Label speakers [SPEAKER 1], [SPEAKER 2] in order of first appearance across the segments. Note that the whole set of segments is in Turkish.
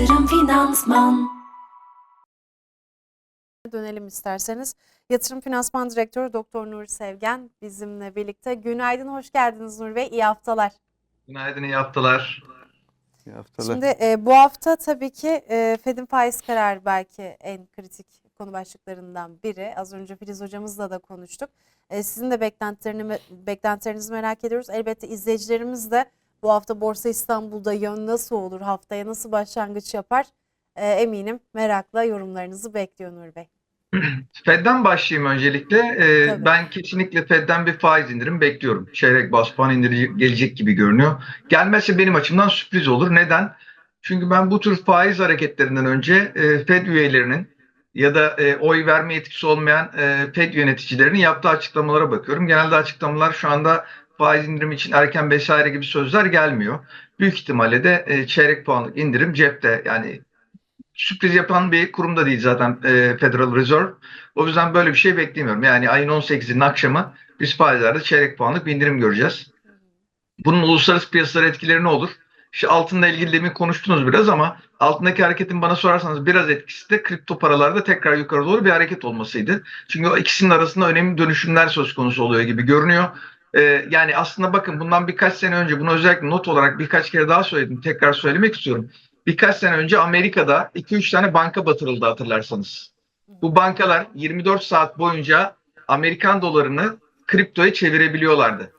[SPEAKER 1] Yatırım Finansman
[SPEAKER 2] dönelim isterseniz. Yatırım Finansman Direktörü Doktor Nuri Sevgen bizimle birlikte. Günaydın, hoş geldiniz Nuri Bey. İyi haftalar.
[SPEAKER 3] Günaydın, iyi haftalar.
[SPEAKER 4] İyi haftalar.
[SPEAKER 2] Şimdi e, bu hafta tabii ki e, Fed'in faiz kararı belki en kritik konu başlıklarından biri. Az önce Filiz hocamızla da konuştuk. E, sizin de beklentilerini, beklentilerinizi merak ediyoruz. Elbette izleyicilerimiz de bu hafta Borsa İstanbul'da yön nasıl olur, haftaya nasıl başlangıç yapar e, eminim merakla yorumlarınızı bekliyor Nuri Bey.
[SPEAKER 3] Fed'den başlayayım öncelikle. Ee,
[SPEAKER 2] Tabii.
[SPEAKER 3] ben kesinlikle Fed'den bir faiz indirim bekliyorum. Çeyrek bas puan indirim gelecek gibi görünüyor. Gelmezse benim açımdan sürpriz olur. Neden? Çünkü ben bu tür faiz hareketlerinden önce e, Fed üyelerinin ya da e, oy verme yetkisi olmayan e, Fed yöneticilerinin yaptığı açıklamalara bakıyorum. Genelde açıklamalar şu anda faiz indirimi için erken vesaire gibi sözler gelmiyor. Büyük ihtimalle de e, çeyrek puanlık indirim cepte. Yani sürpriz yapan bir kurum da değil zaten e, Federal Reserve. O yüzden böyle bir şey beklemiyorum. Yani ayın 18'inin akşamı biz faizlerde çeyrek puanlık bir indirim göreceğiz. Bunun uluslararası piyasalara etkileri ne olur? İşte altınla ilgili demin konuştunuz biraz ama altındaki hareketin bana sorarsanız biraz etkisi de kripto paralarda tekrar yukarı doğru bir hareket olmasıydı. Çünkü o ikisinin arasında önemli dönüşümler söz konusu oluyor gibi görünüyor. Ee, yani aslında bakın bundan birkaç sene önce bunu özellikle not olarak birkaç kere daha söyledim. Tekrar söylemek istiyorum. Birkaç sene önce Amerika'da 2-3 tane banka batırıldı hatırlarsanız. Bu bankalar 24 saat boyunca Amerikan dolarını kriptoya çevirebiliyorlardı.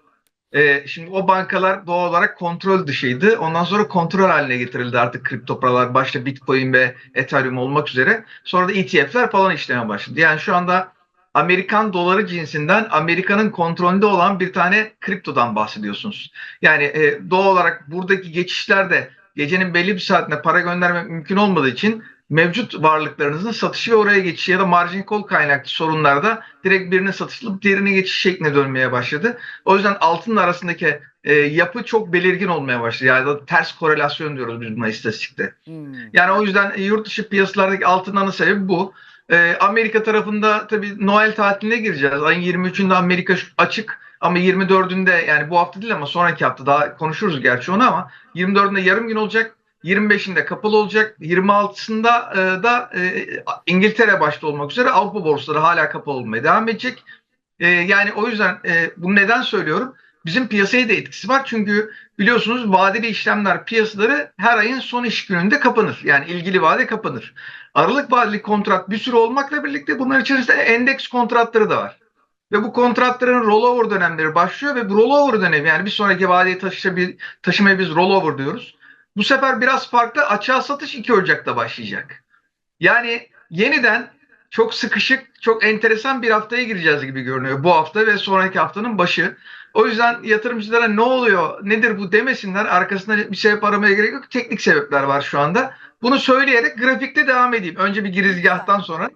[SPEAKER 3] Ee, şimdi o bankalar doğal olarak kontrol dışıydı. Ondan sonra kontrol haline getirildi artık kripto paralar. Başta Bitcoin ve Ethereum olmak üzere. Sonra da ETF'ler falan işlemeye başladı. Yani şu anda Amerikan doları cinsinden Amerika'nın kontrolünde olan bir tane kriptodan bahsediyorsunuz. Yani e, doğal olarak buradaki geçişlerde gecenin belli bir saatinde para göndermek mümkün olmadığı için mevcut varlıklarınızın satışı ve oraya geçişi ya da margin call kaynaklı sorunlarda direkt birine satışılıp diğerine geçiş şekline dönmeye başladı. O yüzden altın arasındaki e, yapı çok belirgin olmaya başladı. Yani da ters korelasyon diyoruz biz buna istatistikte.
[SPEAKER 4] Hmm.
[SPEAKER 3] Yani o yüzden yurt dışı piyasalardaki altın ana sebebi bu. E, Amerika tarafında tabii Noel tatiline gireceğiz. Ayın 23'ünde Amerika açık ama 24'ünde yani bu hafta değil ama sonraki hafta daha konuşuruz gerçi onu ama 24'ünde yarım gün olacak. 25'inde kapalı olacak. 26'sında e, da e, İngiltere başta olmak üzere Avrupa borsaları hala kapalı olmaya devam edecek. E, yani o yüzden e, bunu neden söylüyorum? Bizim piyasaya da etkisi var. Çünkü biliyorsunuz vadeli işlemler piyasaları her ayın son iş gününde kapanır. Yani ilgili vade kapanır. Aralık vadeli kontrat bir sürü olmakla birlikte bunların içerisinde endeks kontratları da var. Ve bu kontratların rollover dönemleri başlıyor ve bu rollover dönemi yani bir sonraki vadeye taşıyabil, taşımaya biz rollover diyoruz. Bu sefer biraz farklı açığa satış 2 Ocak'ta başlayacak. Yani yeniden çok sıkışık, çok enteresan bir haftaya gireceğiz gibi görünüyor bu hafta ve sonraki haftanın başı. O yüzden yatırımcılara ne oluyor, nedir bu demesinler. Arkasında bir sebep aramaya gerek yok. Teknik sebepler var şu anda. Bunu söyleyerek grafikte devam edeyim. Önce bir girizgahtan sonra.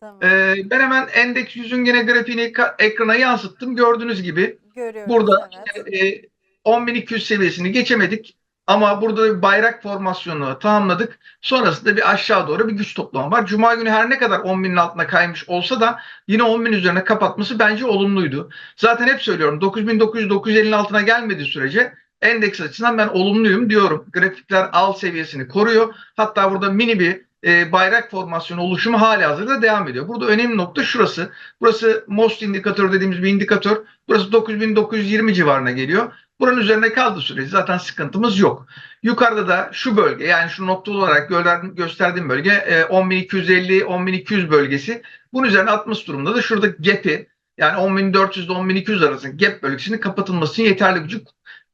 [SPEAKER 2] Tamam.
[SPEAKER 3] Ee, ben hemen endeks yüzün gene grafiğini ekrana yansıttım. Gördüğünüz gibi
[SPEAKER 2] Görüyoruz.
[SPEAKER 3] burada
[SPEAKER 2] evet.
[SPEAKER 3] e, 10.200 seviyesini geçemedik. Ama burada bir bayrak formasyonu tamamladık. Sonrasında bir aşağı doğru bir güç toplama var. Cuma günü her ne kadar 10.000'in altına kaymış olsa da yine 10.000 üzerine kapatması bence olumluydu. Zaten hep söylüyorum 9.900-950'nin altına gelmediği sürece endeks açısından ben olumluyum diyorum. Grafikler al seviyesini koruyor. Hatta burada mini bir e, bayrak formasyonu oluşumu hali hazırda devam ediyor. Burada önemli nokta şurası. Burası most indikatör dediğimiz bir indikatör. Burası 9920 civarına geliyor. Buranın üzerine kaldığı sürece zaten sıkıntımız yok. Yukarıda da şu bölge yani şu noktalı olarak gö- gösterdiğim bölge e, 10.250-10.200 bölgesi. Bunun üzerine atmış durumda da şurada gap'i yani 10.400 ile 10.200 arasında gap bölgesinin kapatılması yeterli gücü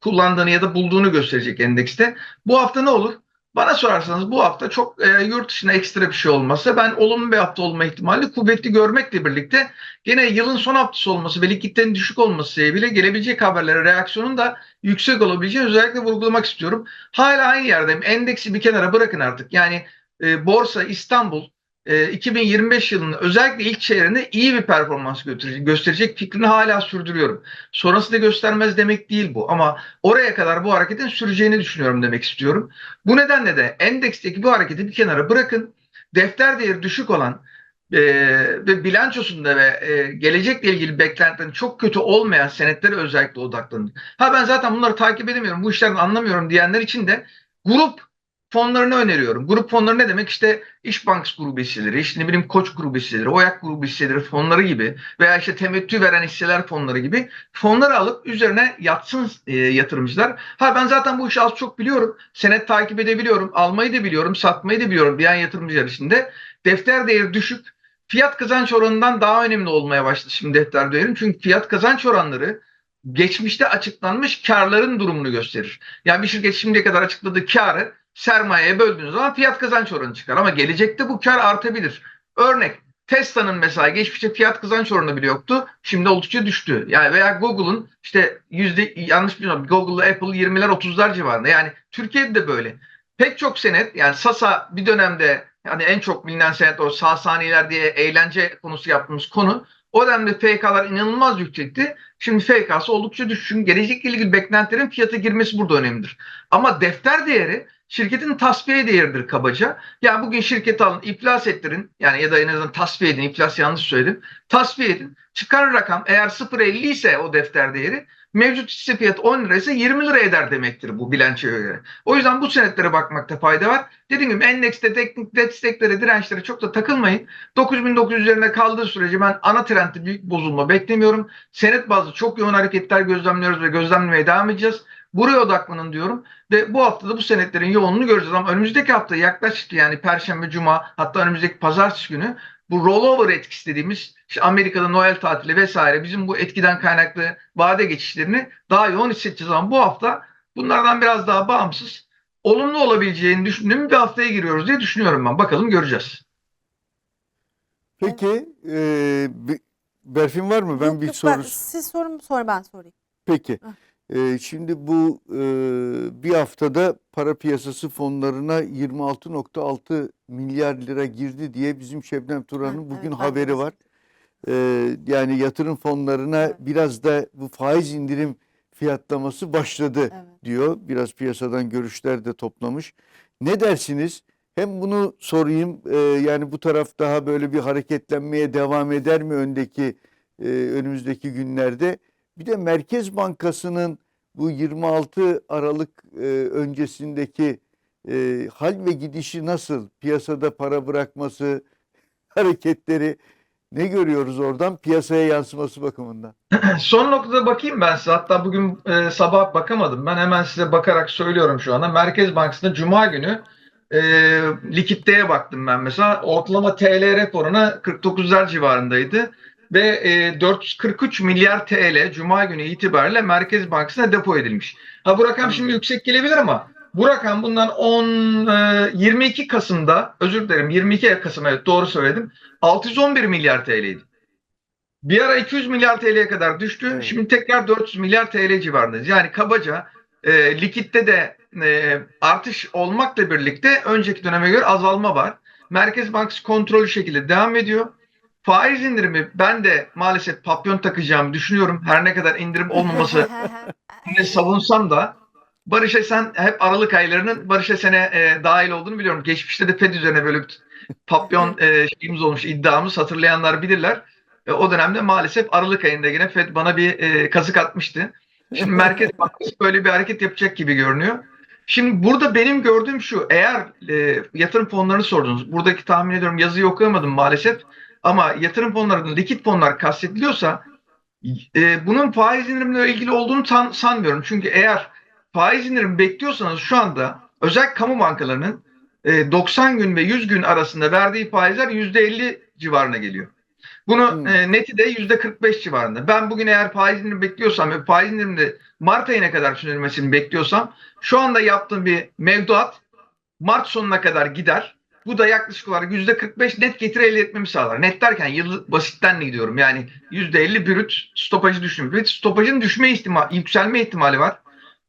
[SPEAKER 3] kullandığını ya da bulduğunu gösterecek endekste. Bu hafta ne olur? Bana sorarsanız bu hafta çok e, yurt dışına ekstra bir şey olmasa ben olumlu bir hafta olma ihtimali kuvvetli görmekle birlikte gene yılın son haftası olması ve likiditenin düşük olması sebebiyle gelebilecek haberlere reaksiyonun da yüksek olabileceğini özellikle vurgulamak istiyorum. Hala aynı yerdeyim. Endeksi bir kenara bırakın artık. Yani e, borsa İstanbul e, 2025 yılının özellikle ilk çeyreğinde iyi bir performans gösterecek, gösterecek fikrini hala sürdürüyorum. Sonrasında göstermez demek değil bu ama oraya kadar bu hareketin süreceğini düşünüyorum demek istiyorum. Bu nedenle de endeksteki bu hareketi bir kenara bırakın. Defter değeri düşük olan e, ve bilançosunda ve e, gelecekle ilgili beklentilerin çok kötü olmayan senetlere özellikle odaklanın. Ha ben zaten bunları takip edemiyorum, bu işlerden anlamıyorum diyenler için de grup fonlarını öneriyorum. Grup fonları ne demek? İşte İş Bankası grubu hisseleri, işte ne bileyim Koç grubu hisseleri, Oyak grubu hisseleri fonları gibi veya işte temettü veren hisseler fonları gibi fonları alıp üzerine yatsın e, yatırımcılar. Ha ben zaten bu işi az çok biliyorum. Senet takip edebiliyorum. Almayı da biliyorum, satmayı da biliyorum diyen yatırımcılar içinde. Defter değeri düşük. Fiyat kazanç oranından daha önemli olmaya başladı şimdi defter değerim. Çünkü fiyat kazanç oranları geçmişte açıklanmış karların durumunu gösterir. Yani bir şirket şimdiye kadar açıkladığı karı sermayeye böldüğünüz zaman fiyat kazanç oranı çıkar. Ama gelecekte bu kar artabilir. Örnek Tesla'nın mesela geçmişte fiyat kazanç oranı bile yoktu. Şimdi oldukça düştü. Yani veya Google'un işte yüzde yanlış bilmiyorum Google'la Apple 20'ler 30'lar civarında. Yani Türkiye'de de böyle. Pek çok senet yani Sasa bir dönemde yani en çok bilinen senet o Sasaniler diye eğlence konusu yaptığımız konu. O dönemde FK'lar inanılmaz yüksekti. Şimdi FK'sı oldukça düşük. Gelecekle ilgili beklentilerin fiyata girmesi burada önemlidir. Ama defter değeri şirketin tasfiye değeridir kabaca. Yani bugün şirketi alın, iflas ettirin. Yani ya da en azından tasfiye edin. İflas yanlış söyledim. Tasfiye edin. Çıkan rakam eğer 0.50 ise o defter değeri mevcut hisse fiyatı 10 lira ise 20 lira eder demektir bu bilançoya göre. O yüzden bu senetlere bakmakta fayda var. Dediğim gibi endekste teknik desteklere, dirençlere çok da takılmayın. 9900 üzerinde kaldığı sürece ben ana trendde büyük bozulma beklemiyorum. Senet bazlı çok yoğun hareketler gözlemliyoruz ve gözlemlemeye devam edeceğiz. Buraya odaklanın diyorum ve bu haftada bu senetlerin yoğunluğunu göreceğiz ama önümüzdeki hafta yaklaşık yani perşembe, cuma hatta önümüzdeki pazartesi günü bu rollover etkisi dediğimiz işte Amerika'da Noel tatili vesaire bizim bu etkiden kaynaklı vade geçişlerini daha yoğun hissedeceğiz ama bu hafta bunlardan biraz daha bağımsız olumlu olabileceğini düşündüğüm bir haftaya giriyoruz diye düşünüyorum ben. Bakalım göreceğiz.
[SPEAKER 1] Peki e, bir- Berfin var mı? Ben
[SPEAKER 2] Yok,
[SPEAKER 1] bir
[SPEAKER 2] yok,
[SPEAKER 1] soru.
[SPEAKER 2] siz sorun sonra ben sorayım.
[SPEAKER 1] Peki.
[SPEAKER 2] Ah.
[SPEAKER 1] E, şimdi bu e, bir haftada para piyasası fonlarına 26.6 milyar lira girdi diye bizim Şebnem Turan'ın bugün
[SPEAKER 2] evet,
[SPEAKER 1] haberi var. E, yani yatırım fonlarına
[SPEAKER 2] Evet.
[SPEAKER 1] biraz da bu faiz indirim fiyatlaması başladı
[SPEAKER 2] Evet.
[SPEAKER 1] diyor. Biraz piyasadan görüşler de toplamış. Ne dersiniz? Hem bunu sorayım e, yani bu taraf daha böyle bir hareketlenmeye devam eder mi öndeki e, önümüzdeki günlerde? Bir de Merkez Bankası'nın bu 26 Aralık e, öncesindeki e, hal ve gidişi nasıl? Piyasada para bırakması, hareketleri ne görüyoruz oradan piyasaya yansıması bakımından?
[SPEAKER 3] Son noktada bakayım ben size. Hatta bugün e, sabah bakamadım. Ben hemen size bakarak söylüyorum şu anda. Merkez Bankası'nda Cuma günü e, likiditeye baktım ben mesela. Ortalama TL rep oranı 49'lar civarındaydı. Ve e, 443 milyar TL Cuma günü itibariyle Merkez Bankası'na depo edilmiş. Ha bu rakam şimdi yüksek gelebilir ama bu rakam bundan 10 e, 22 Kasım'da özür dilerim 22 Kasım evet doğru söyledim. 611 milyar TL'ydi. Bir ara 200 milyar TL'ye kadar düştü.
[SPEAKER 1] Evet.
[SPEAKER 3] Şimdi tekrar 400 milyar TL civarındayız. Yani kabaca e, likitte de e, artış olmakla birlikte önceki döneme göre azalma var. Merkez Bankası kontrollü şekilde devam ediyor. Faiz indirimi ben de maalesef papyon takacağımı düşünüyorum. Her ne kadar indirim olmaması ne savunsam da Barış Esen hep Aralık aylarının Barış Esen'e e, dahil olduğunu biliyorum. Geçmişte de FED üzerine böyle bir papyon e, şeyimiz olmuş iddiamız hatırlayanlar bilirler. E, o dönemde maalesef Aralık ayında yine FED bana bir e, kazık atmıştı. Şimdi Merkez Bankası böyle bir hareket yapacak gibi görünüyor. Şimdi burada benim gördüğüm şu eğer e, yatırım fonlarını sordunuz. Buradaki tahmin ediyorum yazıyı okuyamadım maalesef. Ama yatırım fonlarının likit fonlar kastediliyorsa e, bunun faiz indirimle ilgili olduğunu san- sanmıyorum. Çünkü eğer faiz indirim bekliyorsanız şu anda özel kamu bankalarının e, 90 gün ve 100 gün arasında verdiği faizler %50 civarına geliyor. Bunu
[SPEAKER 1] Hmm.
[SPEAKER 3] e, neti de %45 civarında. Ben bugün eğer faiz indirimi bekliyorsam ve faiz indirimde Mart ayına kadar sürülmesini bekliyorsam şu anda yaptığım bir mevduat Mart sonuna kadar gider. Bu da yaklaşık olarak %45 net getiri elde etmemi sağlar. Net derken yıl basitten gidiyorum. Yani %50 brüt stopajı düşün. Brüt stopajın düşme ihtimali, yükselme ihtimali var.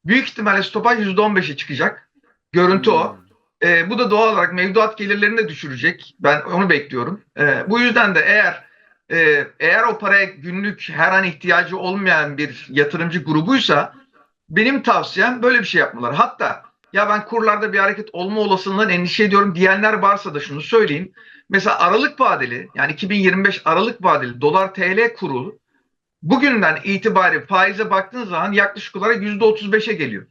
[SPEAKER 3] Büyük ihtimalle stopaj %15'e çıkacak. Görüntü o. E, bu da doğal olarak mevduat gelirlerini de düşürecek. Ben onu bekliyorum. E, bu yüzden de eğer e, eğer o paraya günlük her an ihtiyacı olmayan bir yatırımcı grubuysa benim tavsiyem böyle bir şey yapmaları. Hatta ya ben kurlarda bir hareket olma olasılığından endişe ediyorum diyenler varsa da şunu söyleyeyim. Mesela Aralık vadeli yani 2025 Aralık vadeli dolar TL kuru bugünden itibari faize baktığın zaman yaklaşık olarak %35'e geliyor.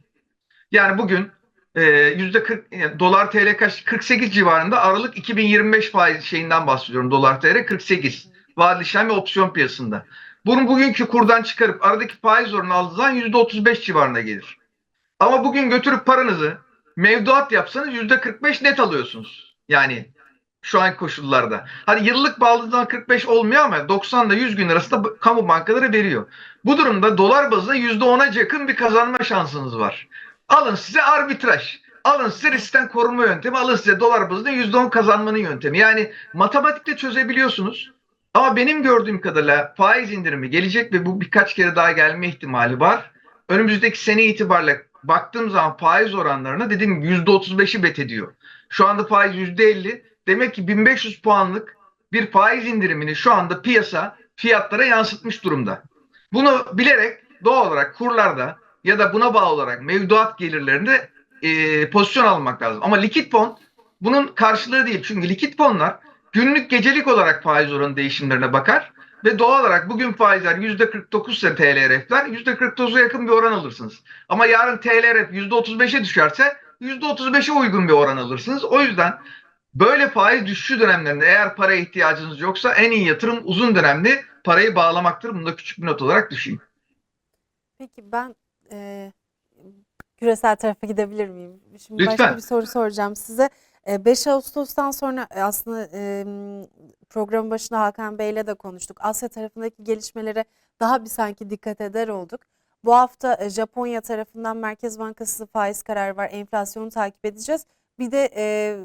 [SPEAKER 3] Yani bugün e, yüzde 40 yani dolar TL kaç 48 civarında Aralık 2025 faiz şeyinden bahsediyorum dolar TL 48 vadeli işlem ve opsiyon piyasasında. Bunu bugünkü kurdan çıkarıp aradaki faiz oranı aldığı zaman yüzde 35 civarına gelir. Ama bugün götürüp paranızı mevduat yapsanız yüzde 45 net alıyorsunuz. Yani şu anki koşullarda. Hani yıllık bağlı zaman 45 olmuyor ama 90 ile 100 gün arasında kamu bankaları veriyor. Bu durumda dolar bazında %10'a yakın bir kazanma şansınız var. Alın size arbitraj. Alın size riskten korunma yöntemi. Alın size dolar bazında %10 kazanmanın yöntemi. Yani matematikte çözebiliyorsunuz. Ama benim gördüğüm kadarıyla faiz indirimi gelecek ve bu birkaç kere daha gelme ihtimali var. Önümüzdeki sene itibariyle baktığım zaman faiz oranlarına dediğim gibi %35'i bet ediyor. Şu anda faiz %50. Demek ki 1500 puanlık bir faiz indirimini şu anda piyasa fiyatlara yansıtmış durumda. Bunu bilerek doğal olarak kurlarda ya da buna bağlı olarak mevduat gelirlerinde e, pozisyon almak lazım. Ama likit fon bunun karşılığı değil. Çünkü likit fonlar günlük gecelik olarak faiz oranı değişimlerine bakar ve doğal olarak bugün faizler %49 ise TLRF'ler %49'a yakın bir oran alırsınız. Ama yarın TLRF %35'e düşerse %35'e uygun bir oran alırsınız. O yüzden böyle faiz düşüşü dönemlerinde eğer paraya ihtiyacınız yoksa en iyi yatırım uzun dönemli parayı bağlamaktır. Bunu da küçük bir not olarak düşeyim.
[SPEAKER 2] Peki ben e, küresel tarafa gidebilir miyim? Şimdi
[SPEAKER 3] Lütfen.
[SPEAKER 2] başka bir soru soracağım size. E, 5 Ağustos'tan sonra aslında programın başında Hakan Bey'le de konuştuk. Asya tarafındaki gelişmelere daha bir sanki dikkat eder olduk. Bu hafta Japonya tarafından Merkez Bankası faiz kararı var. Enflasyonu takip edeceğiz. Bir de e,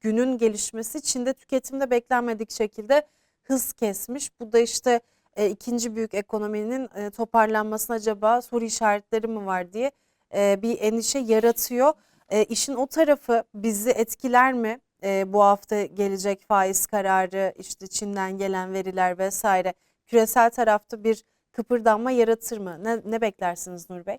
[SPEAKER 2] günün gelişmesi Çin'de tüketimde beklenmedik şekilde hız kesmiş. Bu da işte e, ikinci büyük ekonominin e, toparlanmasına acaba soru işaretleri mi var diye e, bir endişe yaratıyor. E, işin o tarafı bizi etkiler mi? E, bu hafta gelecek faiz kararı, işte Çin'den gelen veriler vesaire küresel tarafta bir kıpırdanma yaratır mı? Ne, ne beklersiniz Nur Bey?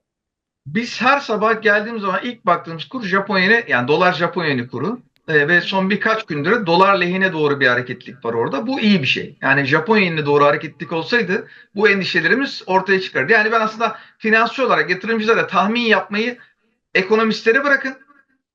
[SPEAKER 3] Biz her sabah geldiğimiz zaman ilk baktığımız kur Japon yani dolar Japon kuru Ee, ve son birkaç gündür dolar lehine doğru bir hareketlik var orada. Bu iyi bir şey. Yani Japon doğru hareketlik olsaydı bu endişelerimiz ortaya çıkardı. Yani ben aslında finansçı olarak yatırımcılara tahmin yapmayı ekonomistlere bırakın.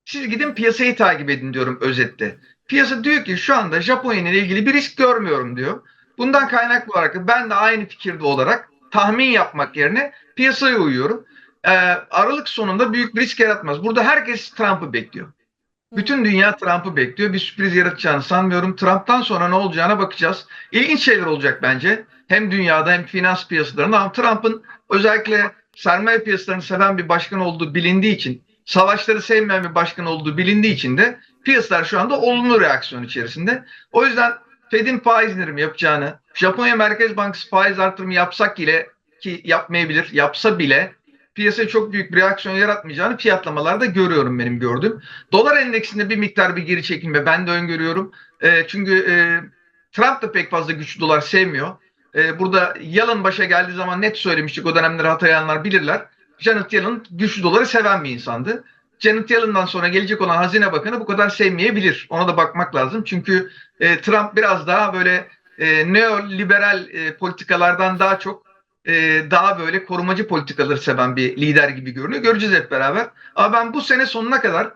[SPEAKER 3] Siz gidin piyasayı takip edin diyorum özetle. Piyasa diyor ki şu anda Japon ile ilgili bir risk görmüyorum diyor. Bundan kaynaklı olarak ben de aynı fikirde olarak tahmin yapmak yerine piyasaya uyuyorum. Ee, Aralık sonunda büyük bir risk yaratmaz. Burada herkes Trump'ı bekliyor. Bütün dünya Trump'ı bekliyor. Bir sürpriz yaratacağını sanmıyorum. Trump'tan sonra ne olacağına bakacağız. İlginç şeyler olacak bence. Hem dünyada hem finans piyasalarında Trump'ın özellikle sermaye piyasalarını seven bir başkan olduğu bilindiği için, savaşları sevmeyen bir başkan olduğu bilindiği için de piyasalar şu anda olumlu reaksiyon içerisinde. O yüzden Fed'in faiz indirimi yapacağını, Japonya Merkez Bankası faiz artırımı yapsak ile ki yapmayabilir, yapsa bile piyasaya çok büyük bir reaksiyon yaratmayacağını fiyatlamalarda görüyorum benim gördüğüm. Dolar endeksinde bir miktar bir geri çekilme ben de öngörüyorum. E, çünkü e, Trump da pek fazla güçlü dolar sevmiyor. E, burada Yalın başa geldiği zaman net söylemiştik o dönemleri hatırlayanlar bilirler. Janet Yellen güçlü doları seven bir insandı. Janet Yellen'dan sonra gelecek olan Hazine Bakanı bu kadar sevmeyebilir. Ona da bakmak lazım. Çünkü e, Trump biraz daha böyle e, neoliberal e, politikalardan daha çok e, daha böyle korumacı politikaları seven bir lider gibi görünüyor. Göreceğiz hep beraber. Ama ben bu sene sonuna kadar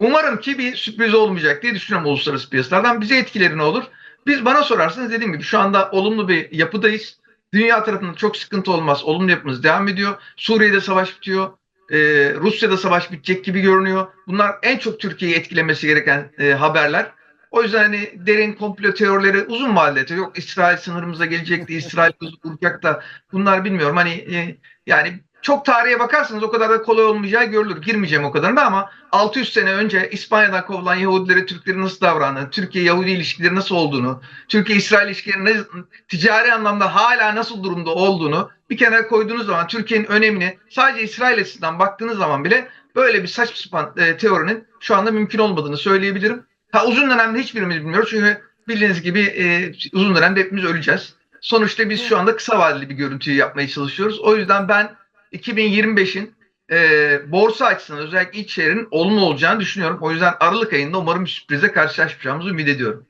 [SPEAKER 3] umarım ki bir sürpriz olmayacak diye düşünüyorum uluslararası piyasalardan. Bize etkileri ne olur? Biz bana sorarsanız dediğim gibi şu anda olumlu bir yapıdayız. Dünya tarafında çok sıkıntı olmaz. Olumlu yapımız devam ediyor. Suriye'de savaş bitiyor. Ee, Rusya'da savaş bitecek gibi görünüyor. Bunlar en çok Türkiye'yi etkilemesi gereken e, haberler. O yüzden hani derin komplo teorileri uzun vadede yok İsrail sınırımıza gelecek de İsrail vuracak da bunlar bilmiyorum hani e, yani çok tarihe bakarsanız o kadar da kolay olmayacağı görülür. Girmeyeceğim o kadarına ama 600 sene önce İspanya'dan kovulan Yahudilere Türklerin nasıl davrandığını, Türkiye-Yahudi ilişkileri nasıl olduğunu, Türkiye-İsrail ilişkilerinin ticari anlamda hala nasıl durumda olduğunu bir kenara koyduğunuz zaman Türkiye'nin önemini sadece İsrail açısından baktığınız zaman bile böyle bir saçma sapan e, teorinin şu anda mümkün olmadığını söyleyebilirim. Ha uzun dönemde hiçbirimiz bilmiyoruz çünkü bildiğiniz gibi e, uzun dönemde hepimiz öleceğiz. Sonuçta biz şu anda kısa vadeli bir görüntüyü yapmaya çalışıyoruz. O yüzden ben 2025'in e, borsa açısından özellikle iç çeyreğinin olumlu olacağını düşünüyorum. O yüzden Aralık ayında umarım bir sürprize karşılaşmayacağımızı ümit ediyorum.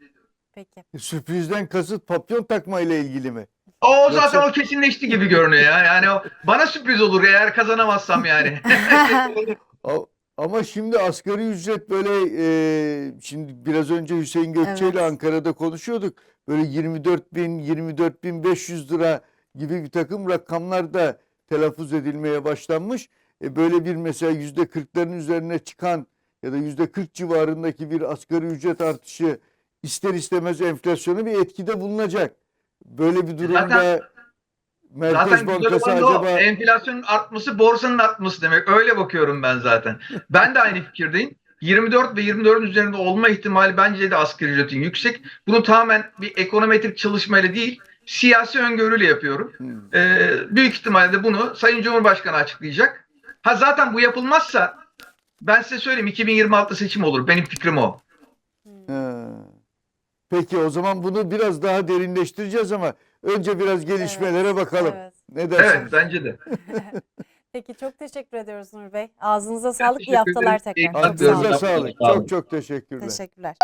[SPEAKER 2] Peki.
[SPEAKER 1] Sürprizden kasıt papyon takma ile ilgili mi?
[SPEAKER 3] O zaten
[SPEAKER 1] Yoksa-
[SPEAKER 3] o kesinleşti gibi görünüyor ya. Yani o bana sürpriz olur eğer kazanamazsam yani.
[SPEAKER 1] Ama şimdi asgari ücret böyle e, şimdi biraz önce Hüseyin Gökçe ile
[SPEAKER 2] Evet.
[SPEAKER 1] Ankara'da konuşuyorduk. Böyle 24 bin, 24 bin 500 lira gibi bir takım rakamlar da telaffuz edilmeye başlanmış. E, böyle bir mesela yüzde 40'ların üzerine çıkan ya da yüzde 40 civarındaki bir asgari ücret artışı ister istemez enflasyona bir etkide bulunacak. Böyle bir durumda
[SPEAKER 3] Zaten-
[SPEAKER 1] Merkez
[SPEAKER 3] Zaten
[SPEAKER 1] Bankası
[SPEAKER 3] da o.
[SPEAKER 1] acaba
[SPEAKER 3] Enflasyonun artması borsanın artması demek. Öyle bakıyorum ben zaten. Ben de aynı fikirdeyim. 24 ve 24'ün üzerinde olma ihtimali bence de asgari ücretin yüksek. Bunu tamamen bir ekonometrik çalışmayla değil, siyasi öngörüyle yapıyorum.
[SPEAKER 1] Hmm.
[SPEAKER 3] Ee, büyük ihtimalle de bunu Sayın Cumhurbaşkanı açıklayacak. Ha zaten bu yapılmazsa ben size söyleyeyim 2026 seçim olur. Benim fikrim o.
[SPEAKER 1] Peki o zaman bunu biraz daha derinleştireceğiz ama önce biraz gelişmelere bakalım.
[SPEAKER 2] Evet.
[SPEAKER 1] Ne dersiniz?
[SPEAKER 3] Evet bence de.
[SPEAKER 2] Peki çok teşekkür ediyoruz Nur Bey. Ağzınıza sağlık. İyi haftalar tekrar. Çok sağ
[SPEAKER 1] Aklınıza
[SPEAKER 2] olun.
[SPEAKER 1] sağlık. Çok çok teşekkürler.
[SPEAKER 2] Teşekkürler.